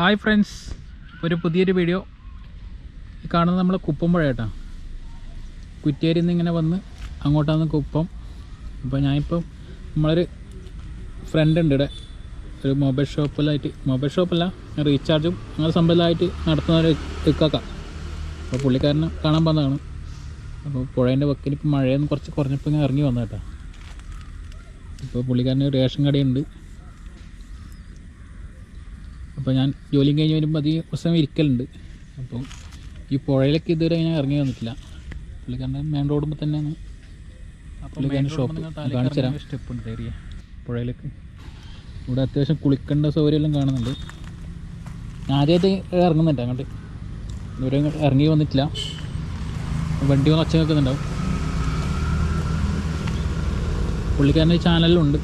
Hi friends ഒരു പുതിയൊരു video കാണുന്നത് നമ്മൾ കുപ്പമ്പുഴ കേട്ടോ. കുറ്റിയേരിയിൽ ഇങ്ങനെ വന്ന് അങ്ങോട്ടാണ് കുപ്പം. അപ്പോൾ ഞാനിപ്പം നമ്മളൊരു ഫ്രണ്ട് ഉണ്ട് ഇവിടെ. ഒരു മൊബൈൽ ഷോപ്പിലായിട്ട് മൊബൈൽ ഷോപ്പല്ല റീചാർജും അങ്ങനെ സംബന്ധമായിട്ട് നടത്തുന്ന ഒരു ഇക്കാക്ക. അപ്പോൾ പുള്ളിക്കാരനെ കാണാൻ വന്നതാണ്. അപ്പോൾ പുഴേന്റെ വക്കിൽ മഴയൊന്നും കുറച്ച് കുറഞ്ഞപ്പോൾ ഇങ്ങനെ ഇറങ്ങി വന്നേട്ടാ ഇപ്പോൾ പുള്ളിക്കാരന് റേഷൻ കടയുണ്ട്. അപ്പോൾ ഞാൻ ജോലിയും കഴിഞ്ഞ് വരുമ്പോൾ അധികം ദിവസം ഇരിക്കലുണ്ട്. അപ്പോൾ ഈ പുഴയിലൊക്കെ ഇതുവരെ ഞാൻ ഇറങ്ങി വന്നിട്ടില്ല. പുള്ളിക്കാരന്റെ മെയിൻ റോഡുമ്പോൾ തന്നെയാണ്. പുള്ളിക്കാരന്റെ ഷോപ്പ് കാണിച്ചു തരാം. സ്റ്റെപ്പ് ഉണ്ട് ഏരിയ പുഴയിലേക്ക്. ഇവിടെ അത്യാവശ്യം കുളിക്കേണ്ട സൗകര്യമെല്ലാം കാണുന്നുണ്ട്. ഞാൻ ആദ്യമായിട്ട് ഇറങ്ങുന്നുണ്ട് അങ്ങോട്ട്. ഇതുവരെ ഇറങ്ങി വന്നിട്ടില്ല. വണ്ടി ഒന്ന് ഒച്ച നിൽക്കുന്നുണ്ടാവും പുള്ളിക്കാരന്റെ ചാനലിലുണ്ട്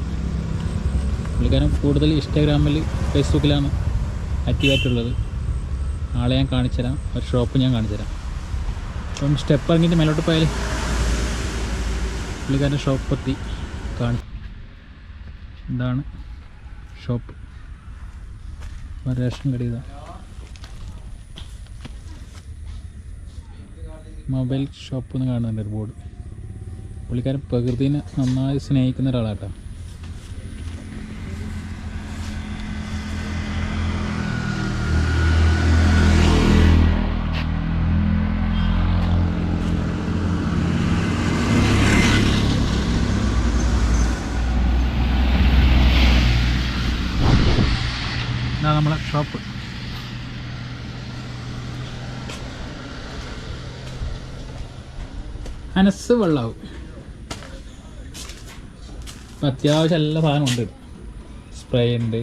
പുള്ളിക്കാരൻ കൂടുതൽ ഇൻസ്റ്റാഗ്രാമിൽ ഫേസ്ബുക്കിലാണ്. ആക്റ്റീവായിട്ടുള്ളത് ആളെ ഞാൻ കാണിച്ചു തരാം ഒരു ഷോപ്പ് ഞാൻ കാണിച്ചു തരാം അപ്പം സ്റ്റെപ്പ് ഇറങ്ങിയിട്ട് മേലോട്ട് പോയാൽ പുള്ളിക്കാരന്റെ ഷോപ്പ് എത്തി. കാണി ഇതാണ് ഷോപ്പ് റേഷൻ കട മൊബൈൽ ഷോപ്പ് എന്ന് കാണുന്നുണ്ട് ഒരു ബോർഡ് പുള്ളിക്കാരൻ പ്രകൃതിനെ നന്നായി സ്നേഹിക്കുന്ന ഒരാളാട്ടോ. ഇതാ നമ്മളെ ഷോപ്പ് അനസ് വെള്ളാവും. ഇപ്പം അത്യാവശ്യം എല്ലാ സാധനമുണ്ട് ഉണ്ട്. സ്പ്രേ ഉണ്ട്.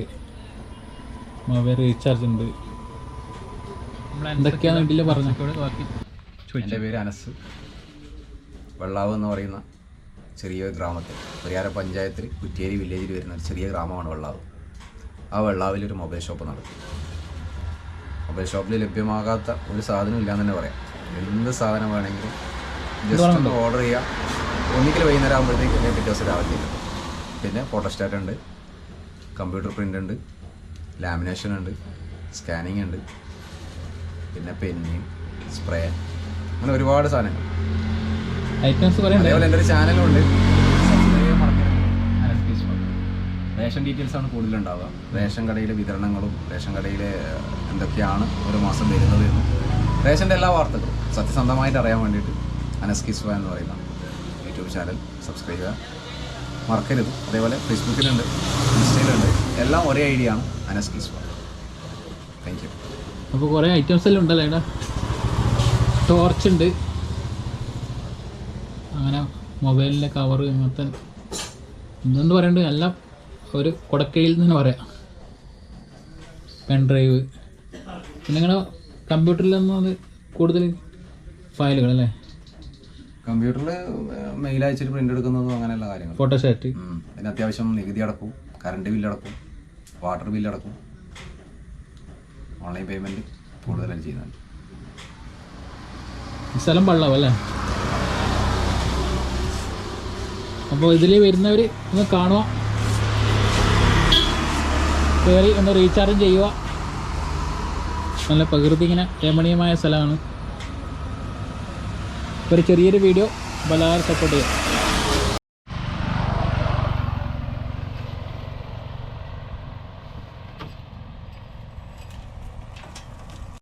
മൊബൈൽ റീചാർജ് ഉണ്ട്. എന്തൊക്കെയാണ് വീട്ടിൽ പറഞ്ഞു എന്റെ പേര് അനസ്. വെള്ളാവ് എന്ന് പറയുന്ന ചെറിയ ഗ്രാമത്തിൽ പരിയാര പഞ്ചായത്തിൽ കുറ്റേരി വില്ലേജിൽ വരുന്ന ഒരു ചെറിയ ഗ്രാമമാണ് വെള്ളാവ്. ആ വെള്ളാവിൽ ഒരു മൊബൈൽ ഷോപ്പ് നടത്തി. മൊബൈൽ ഷോപ്പിൽ ലഭ്യമാകാത്ത ഒരു സാധനം ഇല്ലാന്ന് തന്നെ പറയാം. എന്ത് സാധനം വേണമെങ്കിലും ജസ്റ്റ് ഒന്ന് ഓർഡർ ചെയ്യാം. ഒന്നിക്കൽ വൈകുന്നേരം ആകുമ്പോഴത്തേക്ക് പിന്നെ പിറ്റേ ദിവസം രാവിലെ പിന്നെ ഫോട്ടോസ്റ്റാറ്റ് ഉണ്ട് കമ്പ്യൂട്ടർ പ്രിന്റ് ഉണ്ട് ലാമിനേഷൻ ഉണ്ട് സ്കാനിങ് ഉണ്ട് പിന്നെ പെന്ന് സ്പ്രേ അങ്ങനെ ഒരുപാട് സാധനങ്ങൾ. അതേപോലെ എന്റെ ഒരു ചാനലുണ്ട് റേഷൻ ഡീറ്റെയിൽസ് ആണ് കൂടുതലുണ്ടാവുക. റേഷൻ കടയിലെ വിതരണങ്ങളും റേഷൻ കടയിലെ എന്തൊക്കെയാണ് ഒരു മാസം വരുന്നത് എന്നും. റേഷന്റെ എല്ലാ വാർത്തകളും സത്യസന്ധമായിട്ട് അറിയാൻ വേണ്ടിയിട്ട് അനസ് കിസ്വ എന്ന് പറയുന്ന യൂട്യൂബ് ചാനൽ സബ്സ്ക്രൈബ് ചെയ്യുക. മറക്കരുത്. അതേപോലെ ഫേസ്ബുക്കിലുണ്ട് ഇൻസ്റ്റയിലുണ്ട്. എല്ലാം ഒരേ ഐഡിയ ആണ് അനസ് കിസ്വ താങ്ക് യു അപ്പോൾ കുറേ ഐറ്റംസ് എല്ലാം ഉണ്ടല്ലോ ടോർച്ച് ഉണ്ട്. അങ്ങനെ മൊബൈലിന്റെ കവർ അങ്ങനത്തെ എന്തെന്ന് പറയുന്നുണ്ട് എല്ലാം ഒരു കൊടക്കയിൽ നിന്ന് പറയാം. പെൻ ഡ്രൈവ് പിന്നെ നിങ്ങളുടെ നിന്ന് അത് കൂടുതൽ ഫയലുകൾ അല്ലേ? കമ്പ്യൂട്ടറിൽ മെയിൽ അയച്ചിട്ട് പ്രിന്റ് എടുക്കുന്നതും അങ്ങനെയുള്ള കാര്യങ്ങൾ. ഫോട്ടോഷാറ്റ് അതിന് പിന്നെ അത്യാവശ്യം നികുതി അടക്കും കറണ്ട് ബില്ല് അടക്കും വാട്ടർ ബില്ല് അടക്കും. ഓൺലൈൻ പേയ്മെന്റ് കൂടുതലായിട്ട് ചെയ്യുന്നുണ്ട്. സ്ഥലം വെള്ളമാവും അല്ലേ? അപ്പോൾ ഇതിൽ വരുന്നവർ ഒന്ന് കാണുക കയറി ഒന്ന് റീചാർജ് ചെയ്യുക. നല്ല പ്രകൃതി ഇങ്ങനെ രമണീയമായ സ്ഥലമാണ്. ഒരു ചെറിയൊരു വീഡിയോ അപ്പോൾ സപ്പോർട്ട് ചെയ്യുക